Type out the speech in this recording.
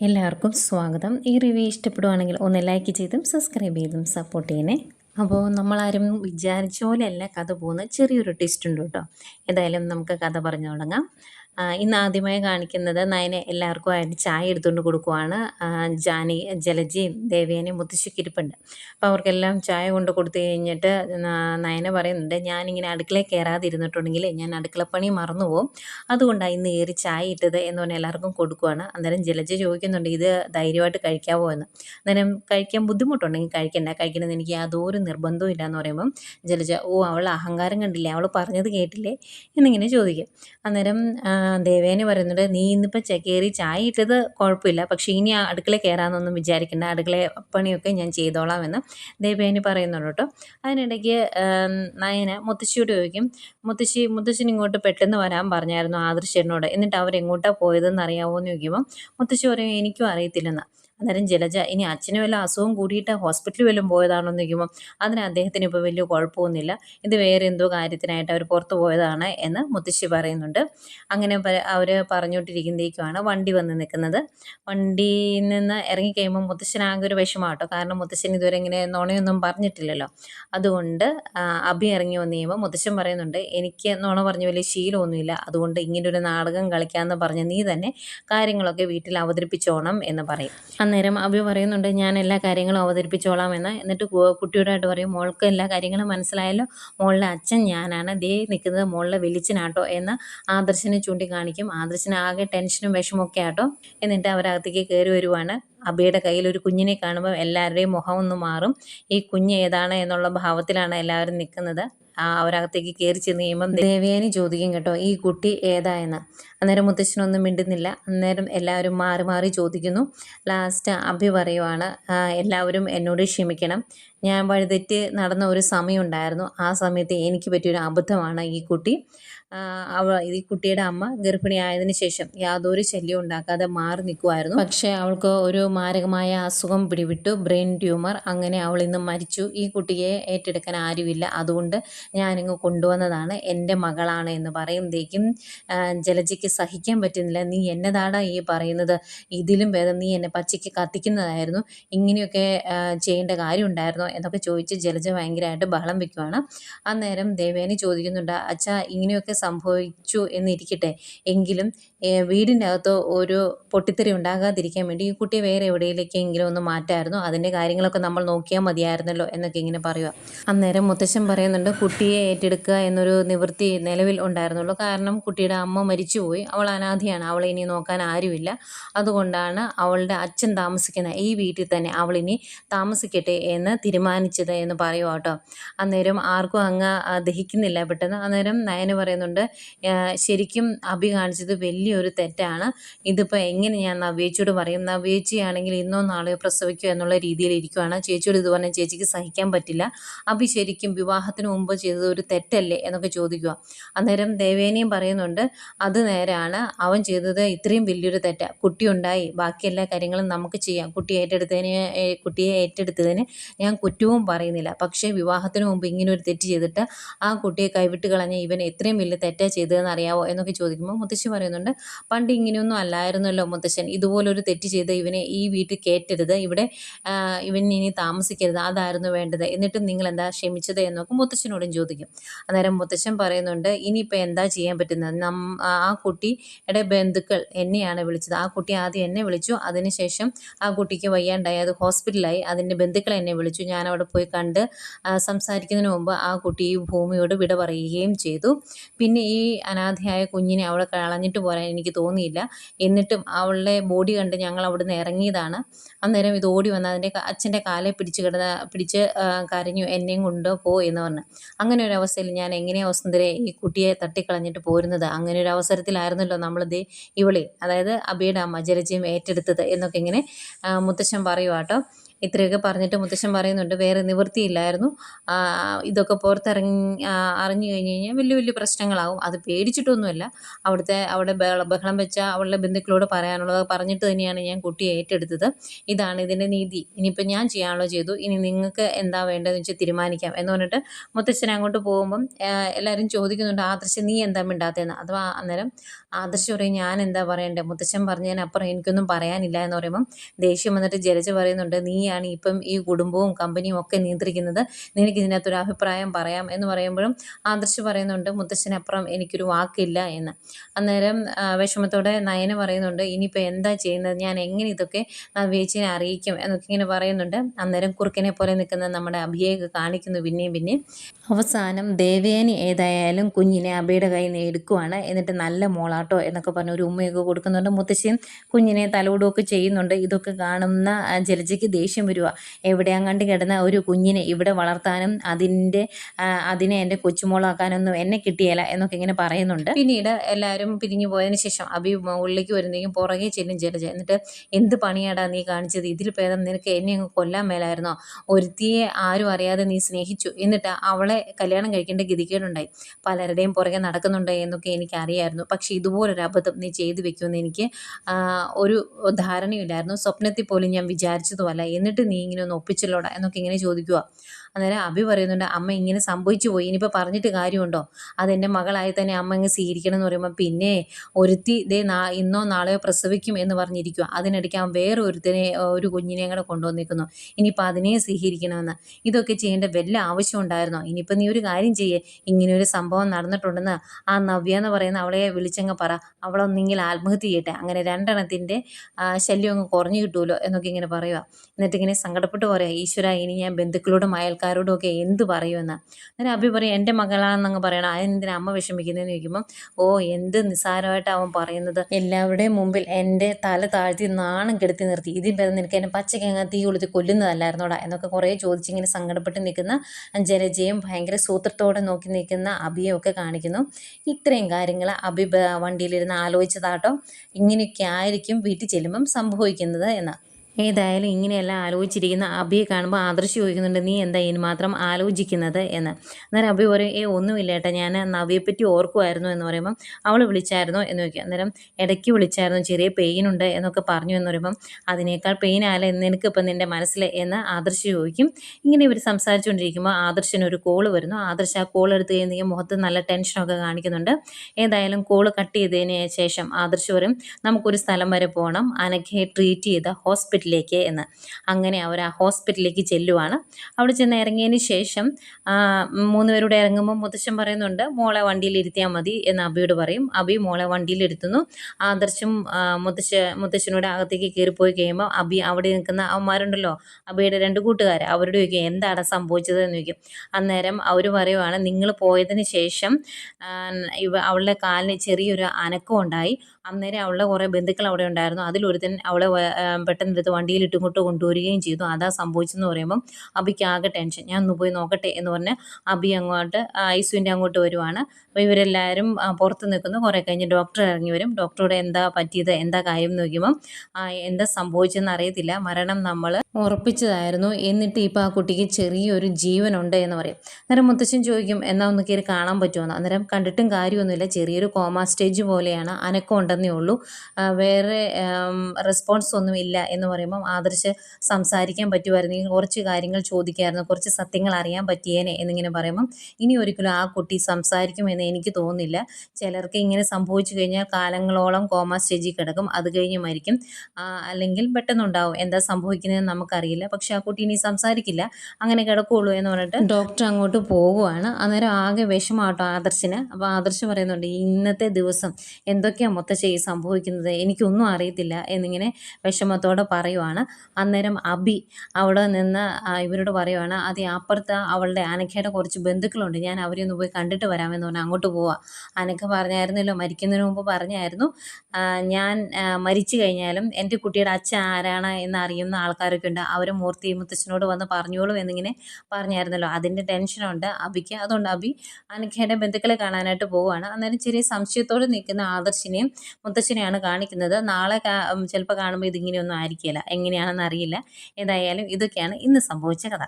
എല്ലാവർക്കും സ്വാഗതം. ഈ റിവ്യൂ ഇഷ്ടപ്പെടുവാണെങ്കിൽ ഒന്ന് ലൈക്ക് ചെയ്തും സബ്സ്ക്രൈബ് ചെയ്തും സപ്പോർട്ട് ചെയ്യണേ. അപ്പോൾ നമ്മളാരും വിചാരിച്ച പോലെയല്ല കഥ പോകുന്ന ചെറിയൊരു ട്വിസ്റ്റ് ഉണ്ട് കേട്ടോ. ഏതായാലും നമുക്ക് കഥ പറഞ്ഞു തുടങ്ങാം. ഇന്ന് ആദ്യമായി കാണിക്കുന്നത് നയനെ എല്ലാവർക്കും ആയിട്ട് ചായ എടുത്തുകൊണ്ട് കൊടുക്കുവാണ്. ജാനി ജലജയും ദേവിയനെ മുത്തശ്ശിക്കിരിപ്പുണ്ട്. അപ്പോൾ അവർക്കെല്ലാം ചായ കൊണ്ട് കൊടുത്തു കഴിഞ്ഞിട്ട് നയനെ പറയുന്നുണ്ട് ഞാനിങ്ങനെ അടുക്കളയിൽ കയറാതിരുന്നിട്ടുണ്ടെങ്കിൽ ഞാൻ അടുക്കളപ്പണി മറന്നു പോകും അതുകൊണ്ടാണ് ഇന്ന് കയറി ചായ ഇട്ടത് എന്ന് പറഞ്ഞാൽ എല്ലാവർക്കും കൊടുക്കുവാണ്. അന്നേരം ജലജ ചോദിക്കുന്നുണ്ട് ഇത് ധൈര്യമായിട്ട് കഴിക്കാവോ എന്ന്. അന്നേരം കഴിക്കാൻ ബുദ്ധിമുട്ടുണ്ടെങ്കിൽ കഴിക്കണ്ട. കഴിക്കണമെന്ന് എനിക്ക് യാതൊരു നിർബന്ധവും ഇല്ല എന്ന് പറയുമ്പം ജലജ ഓ അവൾ അഹങ്കാരം കണ്ടില്ലേ? അവൾ പറഞ്ഞത് കേട്ടില്ലേ? എന്നിങ്ങനെ ചോദിക്കും. അന്നേരം ദേവേന പറയുന്നുണ്ട് നീ ഇന്നിപ്പോൾ കയറി ചായ ഇട്ടത് കുഴപ്പമില്ല പക്ഷേ ഇനി അടുക്കള കയറാമെന്നൊന്നും വിചാരിക്കേണ്ട. അടുക്കള പണിയൊക്കെ ഞാൻ ചെയ്തോളാം എന്ന് ദേവേനി പറയുന്നുണ്ട് കേട്ടോ. അതിനിടയ്ക്ക് നയന മുത്തശ്ശിയോട് ചോദിക്കും മുത്തശ്ശി മുത്തശ്ശി ഇങ്ങോട്ട് പെട്ടെന്ന് വരാൻ പറഞ്ഞായിരുന്നു ആദർശനോട് എന്നിട്ട് അവരെങ്ങോട്ടാണ് പോയതെന്ന് അറിയാമോ എന്ന് ചോദിക്കുമ്പോൾ മുത്തശ്ശി പറയും എനിക്കും അറിയത്തില്ലെന്ന്. അന്നേരം ജലജ ഇനി അച്ഛന് വല്ല അസുഖം കൂടിയിട്ട് ഹോസ്പിറ്റലിൽ വല്ലതും പോയതാണോ എന്ന് അതിന് അദ്ദേഹത്തിന് ഇപ്പോൾ വലിയ കുഴപ്പമൊന്നുമില്ല. ഇത് വേറെ എന്തോ കാര്യത്തിനായിട്ട് അവർ പുറത്ത് പോയതാണ് എന്ന് മുത്തശ്ശി പറയുന്നുണ്ട്. അങ്ങനെ അവർ പറഞ്ഞുകൊണ്ടിരിക്കുന്നതേക്കുമാണ് വണ്ടി വന്ന് നിൽക്കുന്നത്. വണ്ടിയിൽ നിന്ന് ഇറങ്ങിക്കഴിയുമ്പോൾ മുത്തശ്ശനാകെ ഒരു വിഷമാട്ടോ കാരണം മുത്തശ്ശൻ ഇതുവരെ ഇങ്ങനെ നുണയൊന്നും പറഞ്ഞിട്ടില്ലല്ലോ. അതുകൊണ്ട് അഭി ഇറങ്ങി വന്നു കഴിയുമ്പോൾ മുത്തശ്ശൻ പറയുന്നുണ്ട് എനിക്ക് നുണ പറഞ്ഞ വലിയ ശീലമൊന്നുമില്ല. അതുകൊണ്ട് ഇങ്ങനൊരു നാടകം കളിക്കാമെന്ന് പറഞ്ഞ് നീ തന്നെ കാര്യങ്ങളൊക്കെ വീട്ടിൽ അവതരിപ്പിച്ചോണം എന്ന് പറയും. അന്നേരം അഭി പറയുന്നുണ്ട് ഞാൻ എല്ലാ കാര്യങ്ങളും അവതരിപ്പിച്ചോളാം എന്ന്. എന്നിട്ട് കുട്ടിയോടായിട്ട് പറയും മോൾക്ക് എല്ലാ കാര്യങ്ങളും മനസ്സിലായല്ലോ. മോളുടെ അച്ഛൻ ഞാനാണ്. ദേ നിൽക്കുന്നത് മോളുടെ വെളിച്ചനാട്ടോ എന്ന് ആദർശനെ ചൂണ്ടിക്കാണിക്കും. ആദർശന് ആകെ ടെൻഷനും വിഷമമൊക്കെ ആട്ടോ. എന്നിട്ട് അവരകത്തേക്ക് കയറി വരുവാണ്. അബിയുടെ കയ്യിൽ ഒരു കുഞ്ഞിനെ കാണുമ്പോൾ എല്ലാവരുടെയും മുഖം ഒന്ന് മാറും. ഈ കുഞ്ഞ് ഏതാണ് എന്നുള്ള ഭാവത്തിലാണ് എല്ലാവരും നിൽക്കുന്നത്. അവരകത്തേക്ക് കയറി ചെന്ന് കഴിയുമ്പം ദേവയാനി ചോദിക്കും കേട്ടോ ഈ കുട്ടി ഏതാ എന്ന്? അന്നേരം മുത്തശ്ശനൊന്നും മിണ്ടുന്നില്ല. അന്നേരം എല്ലാവരും മാറി മാറി ചോദിക്കുന്നു. ലാസ്റ്റ് അഭി പറയുവാണ് എല്ലാവരും എന്നോട് ക്ഷമിക്കണം. ഞാൻ വഴിതെറ്റ് നടന്ന ഒരു സമയമുണ്ടായിരുന്നു. ആ സമയത്ത് എനിക്ക് പറ്റിയൊരു അബദ്ധമാണ് ഈ കുട്ടി. അവ ഈ കുട്ടിയുടെ അമ്മ ഗർഭിണിയായതിനു ശേഷം യാതൊരു ശല്യം ഉണ്ടാക്കാതെ മാറി നിൽക്കുമായിരുന്നു പക്ഷേ അവൾക്ക് ഒരു മാരകമായ അസുഖം പിടിവിട്ടു. Brain tumour. അങ്ങനെ അവൾ ഇന്ന് മരിച്ചു. ഈ കുട്ടിയെ ഏറ്റെടുക്കാൻ ആരുമില്ല. അതുകൊണ്ട് ഞാനിങ്ങ് കൊണ്ടുവന്നതാണ്. എന്റെ മകളാണ് എന്ന് പറയുമ്പോഴേക്കും ജലജയ്ക്ക് സഹിക്കാൻ പറ്റുന്നില്ല. നീ എന്നതാടാ ഈ പറയുന്നത്? ഇതിലും ഭേദം നീ എന്നെ പച്ചയ്ക്ക് കത്തിക്കുന്നതായിരുന്നു. ഇങ്ങനെയൊക്കെ ചെയ്യേണ്ട കാര്യമുണ്ടായിരുന്നോ. എന്നൊക്കെ ചോദിച്ച് ജലജ ഭയങ്കരമായിട്ട് ബഹളം വെക്കുവാണ്. അന്നേരം ദേവേനി ചോദിക്കുന്നുണ്ട് അച്ഛാ ഇങ്ങനെയൊക്കെ സംഭവിച്ചു എന്നിരിക്കട്ടെ. എങ്കിലും വീടിന്റെ അകത്ത് ഒരു പൊട്ടിത്തെറി ഉണ്ടാകാതിരിക്കാൻ വേണ്ടി ഈ കുട്ടിയെ വേറെ എവിടെയിലേക്കെങ്കിലും ഒന്ന് മാറ്റായിരുന്നു. അതിന്റെ കാര്യങ്ങളൊക്കെ നമ്മൾ നോക്കിയാൽ മതിയായിരുന്നല്ലോ എന്നൊക്കെ ഇങ്ങനെ പറയുക അന്നേരം മുത്തശ്ശൻ പറയുന്നുണ്ട് കുട്ടിയെ ഏറ്റെടുക്കുക എന്നൊരു നിവൃത്തി നിലവിൽ ഉണ്ടായിരുന്നുള്ളൂ. കാരണം കുട്ടിയുടെ അമ്മ മരിച്ചുപോയി. അവൾ അനാഥയാണ്. അവളെ ഇനി നോക്കാൻ ആരുമില്ല. അതുകൊണ്ടാണ് അവളുടെ അച്ഛൻ താമസിക്കുന്ന ഈ വീട്ടിൽ തന്നെ അവളിനി താമസിക്കട്ടെ എന്ന് തീരുമാനിച്ചത് എന്ന് പറയുക കേട്ടോ അന്നേരം ആർക്കും അങ്ങ് ദഹിക്കുന്നില്ല പെട്ടെന്ന്. അന്നേരം നയന് പറയുന്നുണ്ട് ശരിക്കും അഭി കാണിച്ചത് വലിയൊരു തെറ്റാണ്. ഇതിപ്പോൾ എങ്ങനെ ഞാൻ നവ്യേച്ചിയോട് പറയും നവ്യേച്ചിയാണെങ്കിൽ ഇന്നോ നാളെയോ പ്രസവിക്കുക എന്നുള്ള രീതിയിൽ ഇരിക്കുവാണ്. ചേച്ചിയോട് ഇത് പറഞ്ഞാൽ ചേച്ചിക്ക് സഹിക്കാൻ പറ്റില്ല. അഭി ശരിക്കും വിവാഹത്തിന് മുമ്പ് ചെയ്തത് ഒരു തെറ്റല്ലേ എന്നൊക്കെ ചോദിക്കുക അന്നേരം ദേവേനിയും പറയുന്നുണ്ട് അത് നേരാണ്. അവൻ ചെയ്തത് ഇത്രയും വലിയൊരു തെറ്റാണ് കുട്ടിയുണ്ടായി ബാക്കി എല്ലാ കാര്യങ്ങളും നമുക്ക് ചെയ്യാം. കുട്ടി ഏറ്റെടുത്തതിന് കുട്ടിയെ ഏറ്റെടുത്തതിന് ഞാൻ കുറ്റവും പറയുന്നില്ല. പക്ഷേ വിവാഹത്തിന് മുമ്പ് ഇങ്ങനെ ഒരു തെറ്റ് ചെയ്തിട്ട് ആ കുട്ടിയെ കൈവിട്ട് കളഞ്ഞ ഇവൻ എത്രയും വലിയ തെറ്റാ ചെയ്തതെന്ന് അറിയാവോ എന്നൊക്കെ ചോദിക്കുമ്പോൾ മുത്തശ്ശി പറയുന്നുണ്ട് പണ്ട് ഇങ്ങനെയൊന്നും അല്ലായിരുന്നല്ലോ മുത്തശ്ശൻ. ഇതുപോലൊരു തെറ്റ് ചെയ്ത് ഇവനെ ഈ വീട്ടിൽ കയറ്റരുത്. ഇവിടെ ഇവൻ ഇനി താമസിക്കരുത്. അതായിരുന്നു വേണ്ടത്. എന്നിട്ടും നിങ്ങൾ എന്താ ക്ഷമിച്ചത്? എന്നൊക്കെ മുത്തശ്ശനോടും ചോദിക്കും. അന്നേരം മുത്തശ്ശൻ പറയുന്നുണ്ട് ഇനിയിപ്പോൾ എന്താ ചെയ്യാൻ പറ്റുന്നത്? നം ആ കുട്ടിയുടെ ബന്ധുക്കൾ എന്നെയാണ് വിളിച്ചത്. ആ കുട്ടി ആദ്യം എന്നെ വിളിച്ചു. അതിനുശേഷം ആ കുട്ടിക്ക് വയ്യാണ്ടായി. അത് ഹോസ്പിറ്റലായി. അതിന്റെ ബന്ധുക്കൾ എന്നെ വിളിച്ചു. അവിടെ പോയി കണ്ട് സംസാരിക്കുന്നതിന് മുമ്പ് ആ കുട്ടി ഈ ഭൂമിയോട് വിട പറയുകയും ചെയ്തു. പിന്നെ ഈ അനാഥയായ കുഞ്ഞിനെ അവിടെ കളഞ്ഞിട്ട് പോരാൻ എനിക്ക് തോന്നിയില്ല. എന്നിട്ടും അവളുടെ ബോഡി കണ്ട് ഞങ്ങൾ അവിടുന്ന് ഇറങ്ങിയതാണ്. അന്നേരം ഇത് ഓടി വന്ന് അതിന്റെ അച്ഛന്റെ കാലെ പിടിച്ച് കിടന്ന പിടിച്ച് കരഞ്ഞു എന്നെയും കൊണ്ട് പോ എന്ന് പറഞ്ഞു. അങ്ങനെ ഒരു അവസ്ഥയിൽ ഞാൻ എങ്ങനെ വസുന്ധരെ ഈ കുട്ടിയെ തട്ടിക്കളഞ്ഞിട്ട് പോരുന്നത്? അങ്ങനെ ഒരു അവസരത്തിലായിരുന്നല്ലോ നമ്മളിത് ഇവളെ അതായത് അബിയുടെ അമ്മ ജലജയം ഏറ്റെടുത്തത് എന്നൊക്കെ ഇങ്ങനെ മുത്തശ്ശൻ പറയുക കേട്ടോ ഇത്രയൊക്കെ പറഞ്ഞിട്ട് മുത്തശ്ശൻ പറയുന്നുണ്ട് വേറെ നിവൃത്തിയില്ലായിരുന്നു. ഇതൊക്കെ പുറത്തിറങ്ങി അറിഞ്ഞു കഴിഞ്ഞ് കഴിഞ്ഞാൽ വലിയ വലിയ പ്രശ്നങ്ങളാവും. അത് പേടിച്ചിട്ടൊന്നുമല്ല. അവിടുത്തെ അവിടെ ബഹളം വെച്ച അവളുടെ ബന്ധുക്കളോട് പറയാനുള്ളത് പറഞ്ഞിട്ട് തന്നെയാണ് ഞാൻ കുട്ടിയെ ഏറ്റെടുത്തത്. ഇതാണ് ഇതിന്റെ നീതി. ഇനിയിപ്പോൾ ഞാൻ ചെയ്യാനുള്ളത് ചെയ്തു. ഇനി നിങ്ങൾക്ക് എന്താ വേണ്ടതെന്ന് വെച്ചാൽ തീരുമാനിക്കാം എന്ന് പറഞ്ഞിട്ട് മുത്തച്ഛൻ അങ്ങോട്ട് പോകുമ്പം എല്ലാവരും ചോദിക്കുന്നുണ്ട് ആദർശ് നീ എന്താ മിണ്ടാത്തതെന്ന് അഥവാ അന്നേരം ആദർശ് പറയും ഞാൻ എന്താ പറയണ്ടേ? മുത്തച്ഛൻ പറഞ്ഞതിനപ്പുറം എനിക്കൊന്നും പറയാനില്ല എന്ന് പറയുമ്പം ദേഷ്യം വന്നിട്ട് ജലജ പറയുന്നുണ്ട് നീയാണ് ഇപ്പം ഈ കുടുംബവും കമ്പനിയും ഒക്കെ നിയന്ത്രിക്കുന്നത്. നിനക്ക് ഇതിനകത്തൊരു അഭിപ്രായം പറയാം എന്ന് പറയുമ്പോഴും ആദർശ് പറയുന്നുണ്ട് മുത്തശ്ശനപ്പുറം എനിക്കൊരു വാക്കില്ല എന്ന്. അന്നേരം വിഷമത്തോടെ നയന പറയുന്നുണ്ട് ഇനിയിപ്പോൾ എന്താ ചെയ്യുന്നത്? ഞാൻ എങ്ങനെ ഇതൊക്കെ നവ്യേച്ചിനെ അറിയിക്കും എന്നൊക്കെ ഇങ്ങനെ പറയുന്നുണ്ട്. അന്നേരം കുറുക്കനെ പോലെ നിൽക്കുന്ന നമ്മുടെ അഭിയേക കാണിക്കുന്നു പിന്നെയും പിന്നെയും. അവസാനം ദേവേനി ഏതായാലും കുഞ്ഞിനെ അബിയുടെ കയ്യിൽ നിന്ന് എടുക്കുവാണ്. എന്നിട്ട് നല്ല മോളാട്ടോ എന്നൊക്കെ പറഞ്ഞ് ഒരു ഉമ്മയൊക്കെ കൊടുക്കുന്നുണ്ട്. മുത്തശ്ശിയും കുഞ്ഞിനെ തലോടുകയൊക്കെ ചെയ്യുന്നുണ്ട്. ഇതൊക്കെ കാണുന്ന ജലജയ്ക്ക് ദേഷ്യം വരുക വരിക എവിടെയാങ്ങാണ്ട് കിടന്ന ഒരു കുഞ്ഞിനെ ഇവിടെ വളർത്താനും അതിന്റെ അതിനെ എന്റെ കൊച്ചുമോളാക്കാനൊന്നും എന്നെ കിട്ടിയല്ല എന്നൊക്കെ ഇങ്ങനെ പറയുന്നുണ്ട്. പിന്നീട് എല്ലാവരും പിരിഞ്ഞു പോയതിന് ശേഷം അബി ഉള്ളിലേക്ക് വരുന്നെങ്കിൽ പുറകെ ചെല്ലും ജലജ. എന്നിട്ട് എന്ത് പണിയാടാ നീ കാണിച്ചത്? ഇതിൽ ഭേദം നിനക്ക് എന്നെ അങ്ങ് കൊല്ലാൻ മേലായിരുന്നോ? ഒരുത്തിയെ ആരും അറിയാതെ നീ സ്നേഹിച്ചു. എന്നിട്ട് അവളെ കല്യാണം കഴിക്കേണ്ട ഗതികേടുണ്ടായി. പലരുടെയും പുറകെ നടക്കുന്നുണ്ട് എന്നൊക്കെ എനിക്ക് അറിയായിരുന്നു പക്ഷേ ഇതുപോലൊരു അബദ്ധം നീ ചെയ്തു വെക്കുമെന്ന് എനിക്ക് ഒരു ധാരണയില്ലായിരുന്നു സ്വപ്നത്തിൽ പോലും ഞാൻ വിചാരിച്ചതുമല്ല. എന്നിട്ട് നീ ഇങ്ങനെ ഒന്ന് ഒപ്പിച്ചല്ലോടാ എന്നൊക്കെ ഇങ്ങനെ ചോദിക്കുക അന്നേരം അഭി പറയുന്നുണ്ട് അമ്മ ഇങ്ങനെ സംഭവിച്ചു പോയി ഇനിയിപ്പോൾ പറഞ്ഞിട്ട് കാര്യമുണ്ടോ? അതെന്റെ മകളായി തന്നെ അമ്മ ഇങ്ങ് സ്വീകരിക്കണം എന്ന് പറയുമ്പോൾ പിന്നെ ഒരുത്തി ദേ നാ ഇന്നോ നാളെയോ പ്രസവിക്കും എന്ന് പറഞ്ഞിരിക്കുക അതിനിടയ്ക്ക് അവൻ വേറെ ഒരുത്തിനെ ഒരു കുഞ്ഞിനെ കൂടെ കൊണ്ടുവന്നിരിക്കുന്നു ഇനിയിപ്പോൾ അതിനെ സ്വീകരിക്കണമെന്ന്. ഇതൊക്കെ ചെയ്യേണ്ട വല്ല ആവശ്യം ഉണ്ടായിരുന്നോ? ഇനിയിപ്പോൾ നീ ഒരു കാര്യം ചെയ്യേ. ഇങ്ങനെ ഒരു സംഭവം നടന്നിട്ടുണ്ടെന്ന് ആ നവ്യ എന്ന് പറയുന്ന അവളെ വിളിച്ചങ്ങ് പറ. അവളൊന്നെങ്കിൽ ആത്മഹത്യ ചെയ്യട്ടെ. അങ്ങനെ രണ്ടെണ്ണത്തിന്റെ ശല്യം അങ്ങ് കുറഞ്ഞു കിട്ടുമല്ലോ എന്നൊക്കെ ഇങ്ങനെ പറയുക എന്നിട്ട് ഇങ്ങനെ സങ്കടപ്പെട്ട് പറയാം ഈശ്വര ഇനി ഞാൻ ബന്ധുക്കളോടും അയൽക്കാരോടും ഒക്കെ എന്ത് പറയുമെന്ന്. അന്നേരം അഭി പറയും എന്റെ മകളാണെന്നങ്ങ് പറയണം. അതിനെന്തിനാ അമ്മ വിഷമിക്കുന്നതെന്ന് ചോദിക്കുമ്പം ഓ എന്ത് നിസ്സാരമായിട്ട് അവൻ പറയുന്നത്. എല്ലാവരുടെയും മുമ്പിൽ എന്റെ തല താഴ്ത്തി നാണം കെടുത്തി നിർത്തി. ഇതിൽ പേര് നിനക്ക് എന്നെ പച്ചക്കങ്ങ തീ കൊളുത്തി കൊല്ലുന്നതല്ലായിരുന്നോടാ? എന്നൊക്കെ കുറേ ചോദിച്ചിങ്ങനെ സങ്കടപ്പെട്ട് നിൽക്കുന്ന ജലജയും ഭയങ്കര സൂത്രത്തോടെ നോക്കി നിൽക്കുന്ന അഭിയും ഒക്കെ കാണിക്കുന്നു. ഇത്രയും കാര്യങ്ങൾ അഭി വണ്ടിയിലിരുന്ന് ആലോചിച്ചതാട്ടോ. ഇങ്ങനെയൊക്കെ ആയിരിക്കും വീട്ടിൽ ചെല്ലുമ്പം സംഭവിക്കുന്നത് എന്ന്. ഏതായാലും ഇങ്ങനെയെല്ലാം ആലോചിച്ചിരിക്കുന്ന അബിയെ കാണുമ്പോൾ ആദർശ് ചോദിക്കുന്നുണ്ട് നീ എന്താ ഇനി മാത്രം ആലോചിക്കുന്നത്? എന്ന്. അന്നേരം അബി പറയും ഏ ഒന്നുമില്ല ഏട്ടാ ഞാൻ നവിയെപ്പറ്റി ഓർക്കുമായിരുന്നു എന്ന് പറയുമ്പം അവൾ വിളിച്ചായിരുന്നു എന്ന് ചോദിക്കുക അന്നേരം ഇടയ്ക്ക് വിളിച്ചായിരുന്നു ചെറിയ പെയിൻ ഉണ്ട് എന്നൊക്കെ പറഞ്ഞു എന്ന് പറയുമ്പം അതിനേക്കാൾ പെയിൻ ആയാലും നിനക്ക് എനിക്കിപ്പം നിന്റെ മനസ്സിൽ എന്ന് ആദർശ് ചോദിക്കും. ഇങ്ങനെ ഇവർ സംസാരിച്ചുകൊണ്ടിരിക്കുമ്പോൾ ആദർശിന് ഒരു കോൾ വരുന്നു. ആദർശ് ആ കോൾ എടുത്ത് കഴിഞ്ഞാൽ മുഖത്ത് നല്ല ടെൻഷനൊക്കെ കാണിക്കുന്നുണ്ട്. ഏതായാലും കോൾ കട്ട് ചെയ്തതിന് ശേഷം ആദർശ് പറയും നമുക്കൊരു സ്ഥലം വരെ പോകണം. അനഘയെ ട്രീറ്റ് ചെയ്ത ഹോസ്പിറ്റലിലേക്ക് എന്ന്. അങ്ങനെ അവർ ആ ഹോസ്പിറ്റലിലേക്ക് ചെല്ലുവാണ്. അവിടെ ചെന്ന് ഇറങ്ങിയതിന് ശേഷം മൂന്ന് പേരുടെ ഇറങ്ങുമ്പോൾ മുത്തശ്ശൻ പറയുന്നുണ്ട് മോളെ വണ്ടിയിൽ ഇരുത്തിയാൽ മതി എന്ന് അബിയോട് പറയും. അബി മോളെ വണ്ടിയിൽ ഇരുത്തുന്നു. ആദർശും മുത്തശ്ശ മുത്തശ്ശനോട് അകത്തേക്ക് കയറിപ്പോയി കഴിയുമ്പോൾ അബി അവിടെ നിൽക്കുന്ന അവന്മാരുണ്ടല്ലോ അബിയുടെ രണ്ട് കൂട്ടുകാർ അവരോട് ചോദിക്കും എന്താണ് സംഭവിച്ചത് എന്ന് ചോദിക്കും. അന്നേരം അവർ പറയുവാണ് നിങ്ങൾ പോയതിന് ശേഷം ഇവ അവളുടെ കാലിന് ചെറിയൊരു അനക്കം ഉണ്ടായി അന്നേരം അവളുടെ കുറേ ബന്ധുക്കൾ അവിടെ ഉണ്ടായിരുന്നു. അതിലൊരുത്തൻ അവളെ പെട്ടെന്ന് എടുത്ത് വണ്ടിയിൽ ഇട്ടുകൊണ്ട് കൊണ്ടുവരികയും ചെയ്തു. അതാ സംഭവിച്ചെന്ന് പറയുമ്പം അബിക്ക് ആകെ ടെൻഷൻ. ഞാൻ ഒന്ന് പോയി നോക്കട്ടെ എന്ന് പറഞ്ഞ് അബി അങ്ങോട്ട് ഐസുവിന്റെ അങ്ങോട്ട് വരുവാണ്. അപ്പോൾ ഇവരെല്ലാവരും പുറത്ത് നിൽക്കുന്നു. കുറേ കഴിഞ്ഞ് ഡോക്ടർ ഇറങ്ങി വരും. ഡോക്ടറോട് എന്താ പറ്റിയത് എന്താ കാര്യം എന്ന് നോക്കുമ്പം എന്താ സംഭവിച്ചതെന്ന് അറിയത്തില്ല. മരണം നമ്മൾ ഉറപ്പിച്ചതായിരുന്നു. എന്നിട്ട് ഇപ്പോൾ ആ കുട്ടിക്ക് ചെറിയൊരു ജീവനുണ്ട് എന്ന് പറയും. അന്നേരം മുത്തശ്ശൻ ചോദിക്കും എന്നാ ഒന്ന് കയറി കാണാൻ പറ്റുമോ? അന്നേരം കണ്ടിട്ടും കാര്യമൊന്നുമില്ല. ചെറിയൊരു കോമ സ്റ്റേജ് പോലെയാണ്. അനക്കം ഉണ്ടെന്നേ ഉള്ളൂ. വേറെ റെസ്പോൺസ് ഒന്നും ഇല്ല എന്ന് പറയുമ്പം ആദർശ് സംസാരിക്കാൻ പറ്റുമായിരുന്നെങ്കിൽ കുറച്ച് കാര്യങ്ങൾ ചോദിക്കായിരുന്നു. കുറച്ച് സത്യങ്ങൾ അറിയാൻ പറ്റിയേനെ എന്നിങ്ങനെ പറയുമ്പം ഇനി ഒരിക്കലും ആ കുട്ടി സംസാരിക്കുമെന്ന് എനിക്ക് തോന്നുന്നില്ല. ചിലർക്ക് ഇങ്ങനെ സംഭവിച്ചു കഴിഞ്ഞാൽ കാലങ്ങളോളം കോമ സ്റ്റേജിൽ കിടക്കും. അത് കഴിഞ്ഞ് മരിക്കും അല്ലെങ്കിൽ പെട്ടെന്നുണ്ടാവും. എന്താ സംഭവിക്കുന്നതെന്ന് നമുക്കറിയില്ല. പക്ഷെ ആ കുട്ടി ഇനി സംസാരിക്കില്ല. അങ്ങനെ കിടക്കുകയുള്ളൂ എന്ന് പറഞ്ഞിട്ട് ഡോക്ടർ അങ്ങോട്ട് പോകുവാണ് അന്നേരം ആകെ വിഷമാട്ടോ ആദർശിന്. അപ്പോൾ ആദർശ് പറയുന്നുണ്ട് ഇന്നത്തെ ദിവസം എന്തൊക്കെയാണ് മൊത്തം ചെയ്ത് സംഭവിക്കുന്നത്? എനിക്കൊന്നും അറിയത്തില്ല. എന്നിങ്ങനെ വിഷമത്തോടെ പറയുവാണ്. അന്നേരം അബി അവിടെ നിന്ന് ഇവരോട് പറയുവാണ് അത് അപ്പുറത്ത് അവളുടെ അനക്കയുടെ കുറച്ച് ബന്ധുക്കളുണ്ട്. ഞാൻ അവരെ ഒന്ന് പോയി കണ്ടിട്ട് വരാമെന്ന് പറഞ്ഞാൽ അങ്ങോട്ട് പോവാം. അനക്ക പറഞ്ഞായിരുന്നല്ലോ മരിക്കുന്നതിന് മുമ്പ് പറഞ്ഞായിരുന്നു. ഞാൻ മരിച്ചു കഴിഞ്ഞാലും എന്റെ കുട്ടിയുടെ അച്ഛൻ ആരാണ് എന്ന് അറിയുന്ന ആൾക്കാരൊക്കെ ഉണ്ട്. അവർ മൂർത്തി മുത്തച്ഛനോട് വന്ന് പറഞ്ഞോളൂ എന്നിങ്ങനെ പറഞ്ഞായിരുന്നല്ലോ. അതിന്റെ ടെൻഷനുണ്ട് അബിക്ക്. അതുകൊണ്ട് അബി അനക്കയുടെ ബന്ധുക്കളെ കാണാനായിട്ട് പോവുകയാണ് അന്നേരം ചെറിയ സംശയത്തോട് നിൽക്കുന്ന ആദർശിനെയും മുത്തച്ഛനെയാണ് കാണിക്കുന്നത്. നാളെ ചിലപ്പോൾ കാണുമ്പോൾ ഇതിങ്ങനെയൊന്നും ആയിരിക്കില്ല. എങ്ങനെയാണെന്ന് അറിയില്ല. ഏതായാലും ഇതൊക്കെയാണ് ഇന്ന് സംഭവിച്ച കഥ.